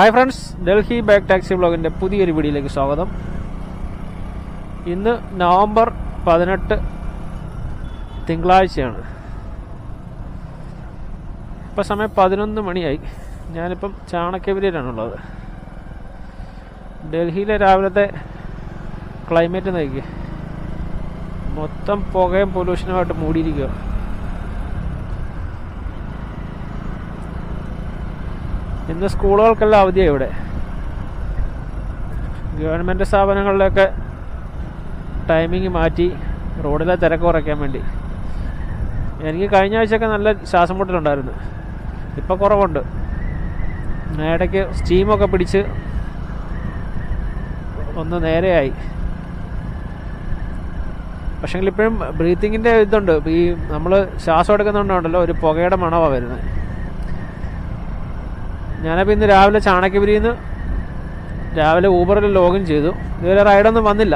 Hi friends Delhi back taxi ബ്ലോഗിന്റെ പുതിയൊരു വീഡിയോയിലേക്ക് സ്വാഗതം. ഇന്ന് നവംബർ പതിനെട്ട് തിങ്കളാഴ്ചയാണ്. ഇപ്പം സമയം പതിനൊന്ന് മണിയായി. ഞാനിപ്പം ചാണക്യപുരയിലാണുള്ളത്. ഡൽഹിയിലെ രാവിലത്തെ ക്ലൈമറ്റ് നോക്കി മൊത്തം പുകയും പൊല്യൂഷനുമായിട്ട് മൂടിയിരിക്കുക ഇന്ന് സ്കൂളുകൾക്കെല്ലാം അവധിയാണ് ഇവിടെ. ഗവൺമെന്റ് സ്ഥാപനങ്ങളിലൊക്കെ ടൈമിങ് മാറ്റി റോഡിലെ തിരക്ക് കുറയ്ക്കാൻ വേണ്ടി. എനിക്ക് കഴിഞ്ഞ ആഴ്ചയൊക്കെ നല്ല ശ്വാസം മുട്ടലുണ്ടായിരുന്നു. ഇപ്പം കുറവുണ്ട്. ഇടയ്ക്ക് സ്റ്റീമൊക്കെ പിടിച്ച് ഒന്ന് നേരെയായി. പക്ഷെങ്കിൽ ഇപ്പോഴും ബ്രീത്തിങ്ങിന്റെ ഇതുണ്ട്. ഈ നമ്മൾ ശ്വാസം എടുക്കുന്നുണ്ടല്ലോ ഒരു പുകയുടെ മണമാണ് വരുന്നത് ഞാനപ്പോൾ ഇന്ന് രാവിലെ ചാണക്യപുരിയിൽ നിന്ന് രാവിലെ ഊബറിൽ ലോഗിൻ ചെയ്തു. ഇതുവരെ റൈഡൊന്നും വന്നില്ല.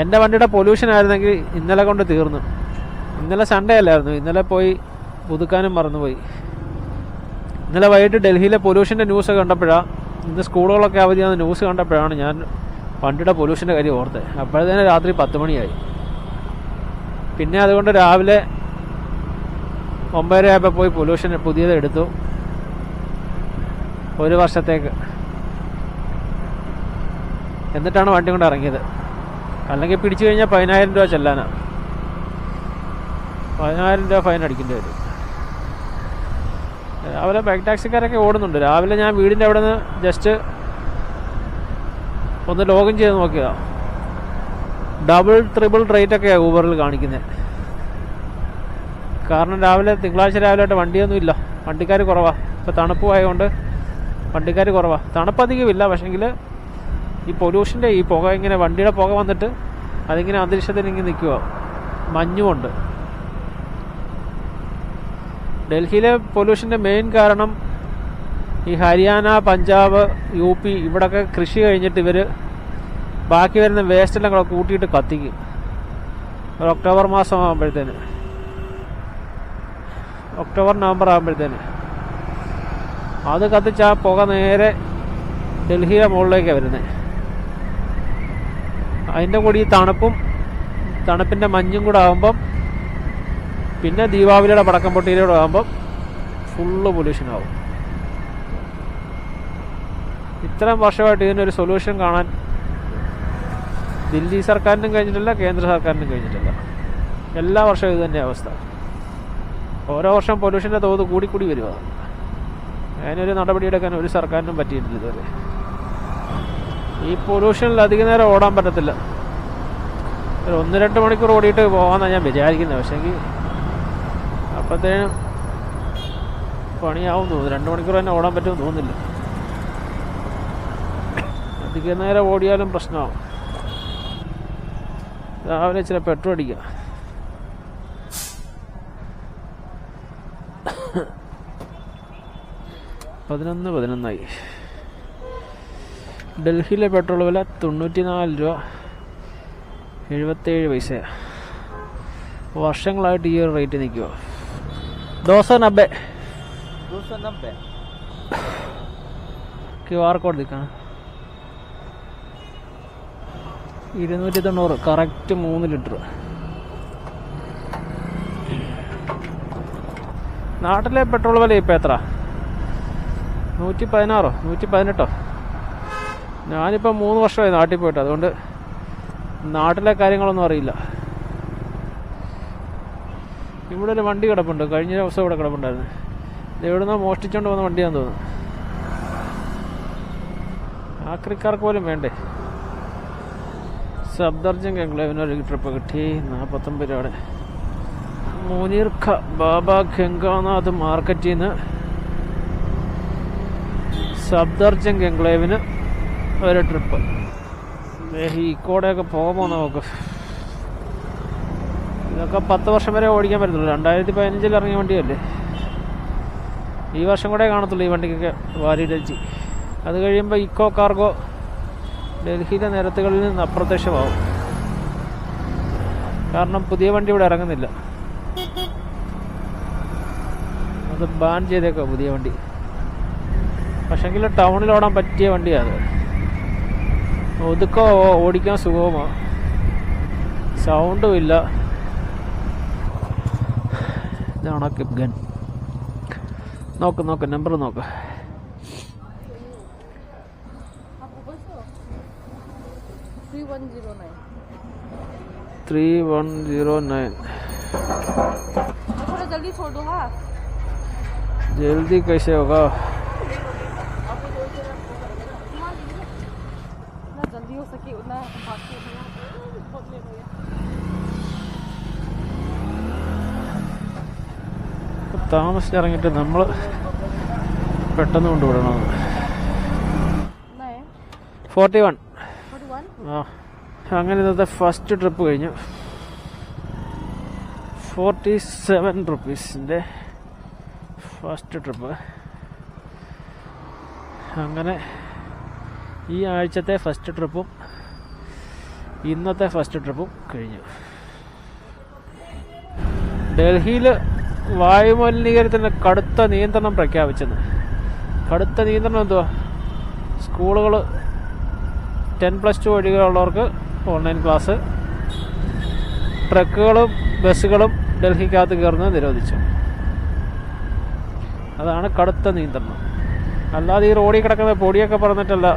എന്റെ വണ്ടിയുടെ പൊല്യൂഷൻ ആയിരുന്നെങ്കിൽ ഇന്നലെ കൊണ്ട് തീർന്നു. ഇന്നലെ സൺഡേ അല്ലായിരുന്നു. ഇന്നലെ പോയി പുതുക്കാനും മറന്നുപോയി. ഇന്നലെ വൈകിട്ട് ഡൽഹിയിലെ പൊല്യൂഷന്റെ ന്യൂസ് കണ്ടപ്പോഴാണ് ഇന്ന് സ്കൂളുകളൊക്കെ അവധിയാണെന്ന് ന്യൂസ് കണ്ടപ്പോഴാണ് ഞാൻ വണ്ടിയുടെ പൊല്യൂഷന്റെ കാര്യം ഓർത്തത്. അപ്പോഴത്തേന് രാത്രി പത്ത് മണിയായി. പിന്നെ അതുകൊണ്ട് രാവിലെ ഒമ്പതര ആയപ്പോൾ പോയി പൊല്യൂഷൻ പുതിയത് എടുത്തു. ഒരു വർഷത്തേക്ക്. എന്നിട്ടാണ് വണ്ടി കൊണ്ട് ഇറങ്ങിയത്. അല്ലെങ്കിൽ പിടിച്ചു കഴിഞ്ഞാൽ പതിനായിരം രൂപ ചെല്ലാനാണ് പതിനായിരം രൂപ ഫൈൻ അടിക്കേണ്ടി വരും. രാവിലെ ബൈക്ക് ടാക്സിക്കാരൊക്കെ ഓടുന്നുണ്ട്. രാവിലെ ഞാൻ വീടിന്റെ അവിടെ നിന്ന് ജസ്റ്റ് ഒന്ന് ലോഗിൻ ചെയ്ത് നോക്കിയതാ. ഡബിൾ ട്രിപ്പിൾ റേറ്റ് ഒക്കെയാണ് ഊബറിൽ കാണിക്കുന്നത് കാരണം രാവിലെ തിങ്കളാഴ്ച രാവിലെ ആയിട്ട് വണ്ടിയൊന്നുമില്ല. വണ്ടിക്കാർ കുറവാണ് ഇപ്പോൾ തണുപ്പ് ആയതുകൊണ്ട് വണ്ടിക്കാർ കുറവാണ് തണുപ്പ് പക്ഷെങ്കിൽ പക്ഷേങ്കിൽ ഈ പൊല്യൂഷന്റെ ഈ പുക ഇങ്ങനെ വണ്ടിയുടെ പുക വന്നിട്ട് അതിങ്ങനെ അന്തരീക്ഷത്തിൽ ഇങ്ങനെ നിൽക്കുക മഞ്ഞുമുണ്ട് ഡൽഹിയിലെ പൊല്യൂഷന്റെ മെയിൻ കാരണം ഈ ഹരിയാന പഞ്ചാബ് യു പി ഇവിടൊക്കെ കൃഷി കഴിഞ്ഞിട്ട് ഇവർ ബാക്കി വരുന്ന വേസ്റ്റെല്ലാം കൂടെ കൂട്ടിയിട്ട് കത്തിക്കും. ഒരു ഒക്ടോബർ മാസം ആകുമ്പോഴത്തേന് ഒക്ടോബർ നവംബർ ആകുമ്പോഴത്തേന്. അത് കത്തിച്ച് ആ പുക നേരെ ഡൽഹിയുടെ മുകളിലേക്കാണ് വരുന്നത് അതിന്റെ കൂടി ഈ തണുപ്പും തണുപ്പിന്റെ മഞ്ഞും കൂടെ ആകുമ്പം പിന്നെ ദീപാവലിയുടെ പടക്കം പൊട്ടിയിലൂടെ ആകുമ്പം ഫുള്ള് പൊല്യൂഷൻ ആവും. ഇത്രയും വർഷമായിട്ട് ഇതിനൊരു സൊല്യൂഷൻ കാണാൻ ദില്ലി സർക്കാരിനും കഴിഞ്ഞിട്ടില്ല കേന്ദ്ര സർക്കാരിനും കഴിഞ്ഞിട്ടില്ല. എല്ലാ വർഷവും ഇത് തന്നെ അവസ്ഥ. ഓരോ വർഷം പൊല്യൂഷന്റെ തോത് കൂടിക്കൂടി വരുക അതിനൊരു നടപടിയെടുക്കാൻ ഒരു സർക്കാരിനും പറ്റിയിട്ടില്ല ഇതുവരെ. ഈ പൊല്യൂഷനിൽ അധിക നേരം ഓടാൻ പറ്റത്തില്ല. ഒരു ഒന്ന് രണ്ട് മണിക്കൂർ ഓടിയിട്ട് പോകാമെന്നാണ് ഞാൻ വിചാരിക്കുന്നത് പക്ഷേങ്കിൽ അപ്പോഴത്തേനും പണിയാവും തോന്നുന്നു. രണ്ട് മണിക്കൂർ തന്നെ ഓടാൻ പറ്റുമെന്ന് തോന്നുന്നില്ല. അധിക നേരം ഓടിയാലും പ്രശ്നമാവും. രാവിലെ ഇച്ചിരി പെട്രോൾ അടിക്കുക പതിനൊന്ന് പതിനൊന്നായി. ഡൽഹിയിലെ പെട്രോൾ വില തൊണ്ണൂറ്റി നാല് രൂപ എഴുപത്തേഴ് പൈസ. വർഷങ്ങളായിട്ട് ഈ ഒരു റേറ്റ് നിൽക്കുക ദോശ നബ്ബെ. ക്യു ആർ കോഡ് നിൽക്കണം. ഇരുന്നൂറ്റി തൊണ്ണൂറ് കറക്റ്റ് മൂന്ന് ലിറ്റർ. നാട്ടിലെ പെട്രോൾ വില ഇപ്പം എത്ര നൂറ്റി പതിനാറോ നൂറ്റി പതിനെട്ടോ ഞാനിപ്പോൾ മൂന്ന് വർഷമായി നാട്ടിൽ പോയിട്ട് അതുകൊണ്ട് നാട്ടിലെ കാര്യങ്ങളൊന്നും അറിയില്ല. ഇവിടെ ഒരു വണ്ടി കിടപ്പുണ്ട് കഴിഞ്ഞ ദിവസം ഇവിടെ കിടപ്പുണ്ടായിരുന്നു. എവിടുന്നോ മോഷ്ടിച്ചുകൊണ്ട് വന്ന വണ്ടിയാന്ന് തോന്നുന്നു. ആക്രിക്കാർക്ക് പോലും വേണ്ടേ? സബ്ദർജൻ ഗംഗ്ലേവിനൊരു ട്രിപ്പ് കിട്ടി നാൽപ്പത്തൊമ്പത് രൂപയുടെ. മുനീർഖ ബാബ ഗംഗാനാഥ് മാർക്കറ്റിൽ നിന്ന് സബ്ദർജൻ എൻക്ലേവിന് ഒരു ട്രിപ്പ് ഈ കൂടെയൊക്കെ പോകുമ്പോൾ നമുക്ക് ഇതൊക്കെ പത്ത് വർഷം വരെ ഓടിക്കാൻ പറ്റത്തുള്ളൂ. രണ്ടായിരത്തി പതിനഞ്ചിൽ ഇറങ്ങിയ വണ്ടിയല്ലേ? ഈ വർഷം കൂടെ കാണത്തുള്ളൂ ഈ വണ്ടിക്കൊക്കെ വാരിഡൽജി അത് കഴിയുമ്പോൾ ഇക്കോ കാർഗോ ഡൽഹിയിലെ നിരത്തുകളിൽ നിന്ന് അപ്രത്യക്ഷമാവും. കാരണം പുതിയ വണ്ടി ഇവിടെ ഇറങ്ങുന്നില്ല. അത് ബാൻ ചെയ്തേക്കോ പുതിയ വണ്ടി. പക്ഷെങ്കിൽ ടൗണിൽ ഓടാൻ പറ്റിയ വണ്ടിയാണ് ഒതുക്കം ഓടിക്കാൻ സുഖവുമാണ് സൗണ്ടും ഇല്ല ഇതാണോ കിപ്ഗൻ നോക്ക് നോക്ക് നമ്പർ നോക്ക് आपको बस three one zero nine three one zero nine थोड़ा जल्दी छोड़ दो हाँ जल्दी कैसे होगा താമസിച്ചിറങ്ങിട്ട് ബാക്കി നമ്മൾ പെട്ടെന്ന് കൊണ്ടുവിടണം. Forty one. ആ അങ്ങനെ ഇന്നത്തെ ഫസ്റ്റ് ട്രിപ്പ് കഴിഞ്ഞു. ഫോർട്ടി സെവൻ റുപ്പീസിന്റെ ഫസ്റ്റ് ട്രിപ്പ്. അങ്ങനെ ഈ ആഴ്ചത്തെ ഫസ്റ്റ് ട്രിപ്പും ഇന്നത്തെ ഫസ്റ്റ് ട്രിപ്പും കഴിഞ്ഞു. ഡൽഹിയിൽ വായുമലിനീകരണത്തിന് കടുത്ത നിയന്ത്രണം പ്രഖ്യാപിച്ചത് കടുത്ത നിയന്ത്രണം എന്തുവാ? സ്കൂളുകൾ ടെൻ പ്ലസ് ടു ഒഴികെയുള്ളവർക്ക് ഓൺലൈൻ ക്ലാസ് ട്രക്കുകളും ബസ്സുകളും ഡൽഹിക്കകത്ത് കയറുന്നത് നിരോധിച്ചു. അതാണ് കടുത്ത നിയന്ത്രണം. അല്ലാതെ ഈ റോഡിൽ കിടക്കുന്ന പൊടിയൊക്കെ പറഞ്ഞിട്ടല്ല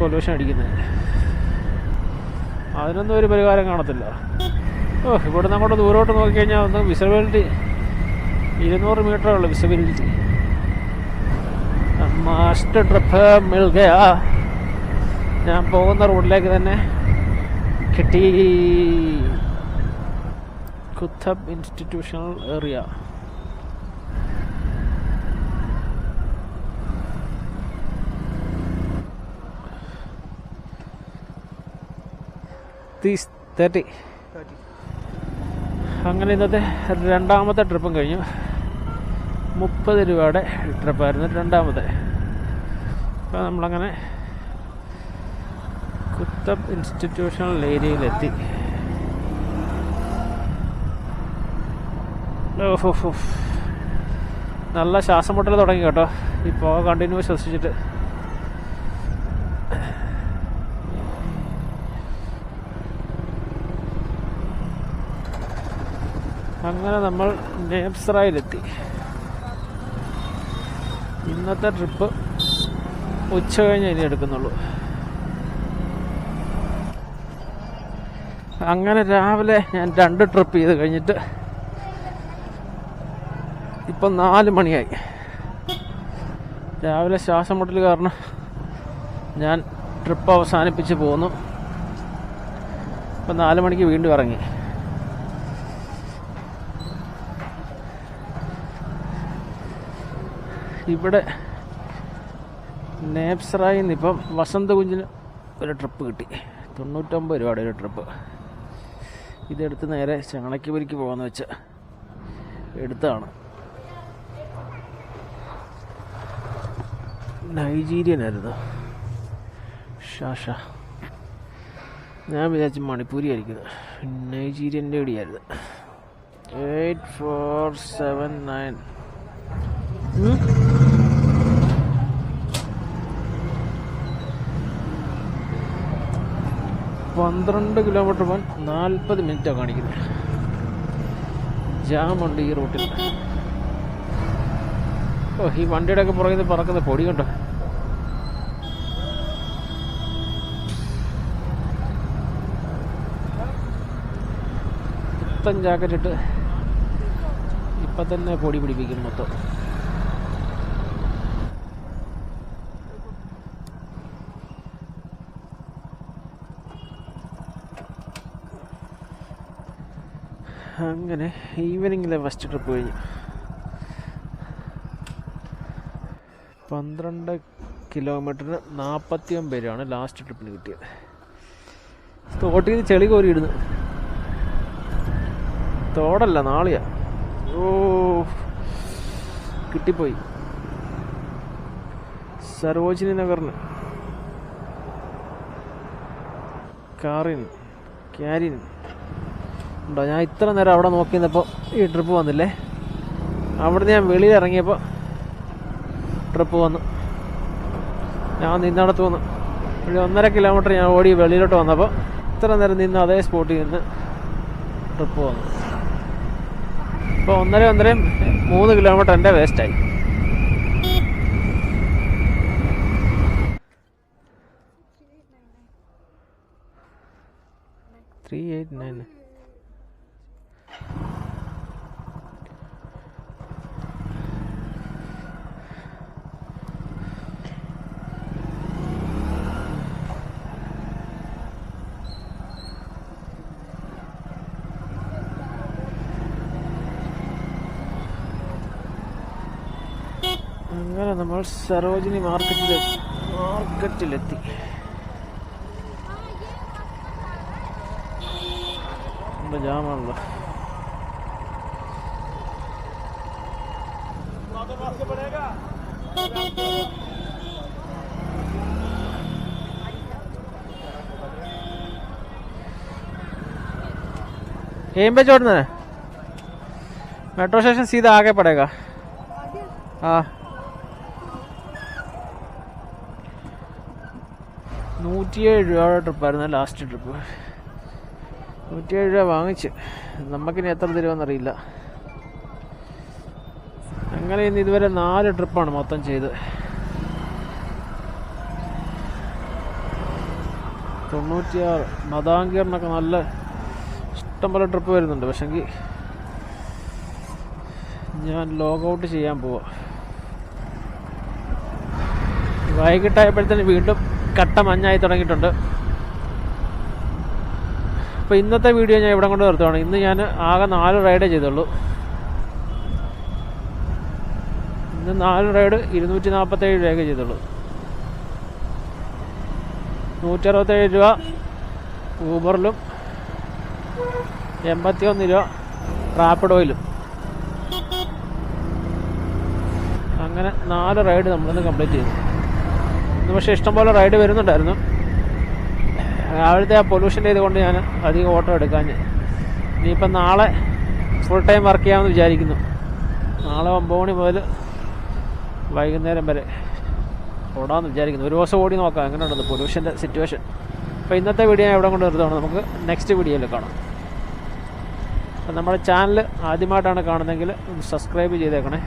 പൊല്യൂഷൻ അടിക്കുന്നത്. അതിനൊന്നും ഒരു പരിഹാരം കാണത്തില്ല. ഓ ഇവിടുന്ന് അങ്ങോട്ട് ദൂരോട്ട് നോക്കിക്കഴിഞ്ഞാൽ ഒന്ന് വിസിബിലിറ്റി. ഇരുന്നൂറ് മീറ്ററേ ഉള്ളൂ വിസിബിലിറ്റി. Master trip മിൽഗയാ. ഞാൻ പോകുന്ന റോഡിലേക്ക് തന്നെ കിട്ടി. കുത്തബ് ഇൻസ്റ്റിറ്റ്യൂഷണൽ ഏറിയ തീസ് തേർട്ടി അങ്ങനെ ഇന്നത്തെ രണ്ടാമത്തെ ട്രിപ്പും കഴിഞ്ഞു. മുപ്പത് രൂപയുടെ ട്രിപ്പായിരുന്നു രണ്ടാമത്തെ. അപ്പോൾ നമ്മളങ്ങനെ കുത്തബ് ഇൻസ്റ്റിറ്റ്യൂഷണൽ ഏരിയയിലെത്തി ഓഫ് ഓഫ് നല്ല ശ്വാസം മുട്ടൽ തുടങ്ങി കേട്ടോ. ഇപ്പോൾ കണ്ടിന്യൂ ശ്വസിച്ചിട്ട്. അങ്ങനെ നമ്മൾ നേപ്സറായിലെത്തി. ഇന്നത്തെ ട്രിപ്പ് ഉച്ച കഴിഞ്ഞ് ഇനി എടുക്കുന്നുള്ളൂ. അങ്ങനെ രാവിലെ ഞാൻ രണ്ട് ട്രിപ്പ് ചെയ്ത് കഴിഞ്ഞിട്ട് ഇപ്പം നാല് മണിയായി. രാവിലെ ശ്വാസം മുട്ടൽ കാരണം ഞാൻ ട്രിപ്പ് അവസാനിപ്പിച്ച് പോന്നു. ഇപ്പം നാല് മണിക്ക് വീണ്ടും ഇറങ്ങി. ഇവിടെ നേപ്സറായി നിന്നിപ്പം വസന്ത കുഞ്ഞിന് ഒരു ട്രിപ്പ് കിട്ടി. തൊണ്ണൂറ്റൊമ്പത് രൂപയുടെ ഒരു ട്രിപ്പ് ഇതെടുത്ത് നേരെ ചാണക്യപുരിക്ക് പോകാമെന്ന് വെച്ച് എടുത്താണ്. നൈജീരിയൻ ആയിരുന്നു ഷാഷ ഞാൻ വിചാരിച്ച മണിപ്പൂരി ആയിരിക്കുന്നത് നൈജീരിയന്റെ ഇടിയായിരുന്നു എയ്റ്റ് ഫോർ സെവൻ നയൻ. പന്ത്രണ്ട് കിലോമീറ്റർ പോകാൻ നാൽപ്പത് മിനിറ്റാണ് കാണിക്കുന്നത്. ജാമുണ്ട് ഈ റൂട്ടിൽ ഓ ഈ വണ്ടിയുടെ ഒക്കെ പുറകിൽ പറക്കുന്ന പൊടി കണ്ടോ? പുത്തൻ ജാക്കറ്റ് ഇട്ട് ഇപ്പം തന്നെ പൊടി പിടിപ്പിക്കും മൊത്തം. അങ്ങനെ ഈവനിങ്ങിലെ ഫസ്റ്റ് ട്രിപ്പ് കഴിഞ്ഞു. പന്ത്രണ്ട് കിലോമീറ്ററിന് നാൽപ്പത്തി ഒമ്പത് ലാസ്റ്റ് ട്രിപ്പിന് കിട്ടിയത്. തോട്ടിൽ നിന്ന് ചെളി കോരിയിടുന്നു. തോടല്ല നാളിയാ. ഓ കിട്ടിപ്പോയി. സരോജിനി നഗറിന്. കാറിന്. ക്യാരിൻ ഉണ്ടോ? ഞാൻ ഇത്ര നേരം അവിടെ നോക്കി നിന്നപ്പോൾ ഈ ട്രിപ്പ് വന്നില്ലേ? അവിടെ ഞാൻ വെളിയിൽ ഇറങ്ങിയപ്പോൾ ട്രിപ്പ് വന്നു. ഞാൻ നിന്നടത്ത് വന്നു. ഒരു ഒന്നര കിലോമീറ്റർ ഞാൻ ഓടി വെളിയിലോട്ട് വന്നപ്പോൾ ഇത്ര നേരം നിന്ന് അതേ സ്പോട്ടിൽ നിന്ന് ട്രിപ്പ് വന്നു. ഇപ്പോൾ ഒന്നര ഒന്നരയും മൂന്ന് കിലോമീറ്റർ എന്റെ വേസ്റ്റായി ത്രീ എയ്റ്റ് നയൻ നമ്മൾ സരോജിനി മാർക്കറ്റിൽ മാർക്കറ്റിലെത്തി ജാമാണല്ലോ ఏం పే చూడనా మెట్రో స్టేషన్ సీదా ఆగే పడేగా हाँ നൂറ്റിയേഴ് രൂപയുടെ ട്രിപ്പായിരുന്നു ലാസ്റ്റ് ട്രിപ്പ് നൂറ്റിയേഴ് രൂപ വാങ്ങിച്ച്. നമുക്കിനി എത്ര തരുമെന്നറിയില്ല അങ്ങനെ ഇന്ന് ഇതുവരെ നാല് ട്രിപ്പാണ് മൊത്തം ചെയ്ത്. തൊണ്ണൂറ്റിയാറ്. മതാങ്കീറിനൊക്കെ നല്ല ഇഷ്ടംപോലെ ട്രിപ്പ് വരുന്നുണ്ട്. പക്ഷെങ്കിൽ ഞാൻ ലോഗ് ഔട്ട് ചെയ്യാൻ പോവാ. വൈകിട്ടായപ്പോഴത്തേന് വീണ്ടും കട്ട മഞ്ഞായി തുടങ്ങിയിട്ടുണ്ട്. അപ്പോൾ ഇന്നത്തെ വീഡിയോ ഞാൻ ഇവിടെ കൊണ്ട് നിർത്തുവാണ്. ഇന്ന് ഞാൻ ആകെ നാല് റൈഡേ ചെയ്തുള്ളൂ. ഇന്ന് നാല് റൈഡ് ഇരുന്നൂറ്റി നാൽപ്പത്തേഴ് രൂപയൊക്കെ ചെയ്തുള്ളൂ. നൂറ്ററുപത്തേഴ് രൂപ ഊബറിലും എൺപത്തി ഒന്ന് രൂപ റാപ്പിഡോയിലും അങ്ങനെ നാല് റൈഡ് നമ്മളിന്ന് കംപ്ലീറ്റ് ചെയ്തു. ഇന്ന് പക്ഷേ ഇഷ്ടംപോലെ റൈഡ് വരുന്നുണ്ടായിരുന്നു. രാവിലത്തെ ആ പൊല്യൂഷൻ ചെയ്തുകൊണ്ട് ഞാൻ അധികം ഓട്ടോ എടുക്കാൻ ഇനിയിപ്പം നാളെ ഫുൾ ടൈം വർക്ക് ചെയ്യാമെന്ന് വിചാരിക്കുന്നു. നാളെ ഒമ്പത് മണി മുതൽ വൈകുന്നേരം വരെ ഓടാമെന്ന് വിചാരിക്കുന്നു. ഒരു ദിവസം ഓടി നോക്കാം. എങ്ങനെയുണ്ടെന്ന് പൊല്യൂഷന്റെ സിറ്റുവേഷൻ അപ്പോൾ ഇന്നത്തെ വീഡിയോ ഞാൻ ഇവിടെ കൊണ്ട് നിർത്തുകയാണ്. നമുക്ക് നെക്സ്റ്റ് വീഡിയോയിൽ കാണാം. അപ്പം നമ്മുടെ ചാനൽ ആദ്യമായിട്ടാണ് കാണുന്നതെങ്കിൽ സബ്സ്ക്രൈബ് ചെയ്തേക്കണേ.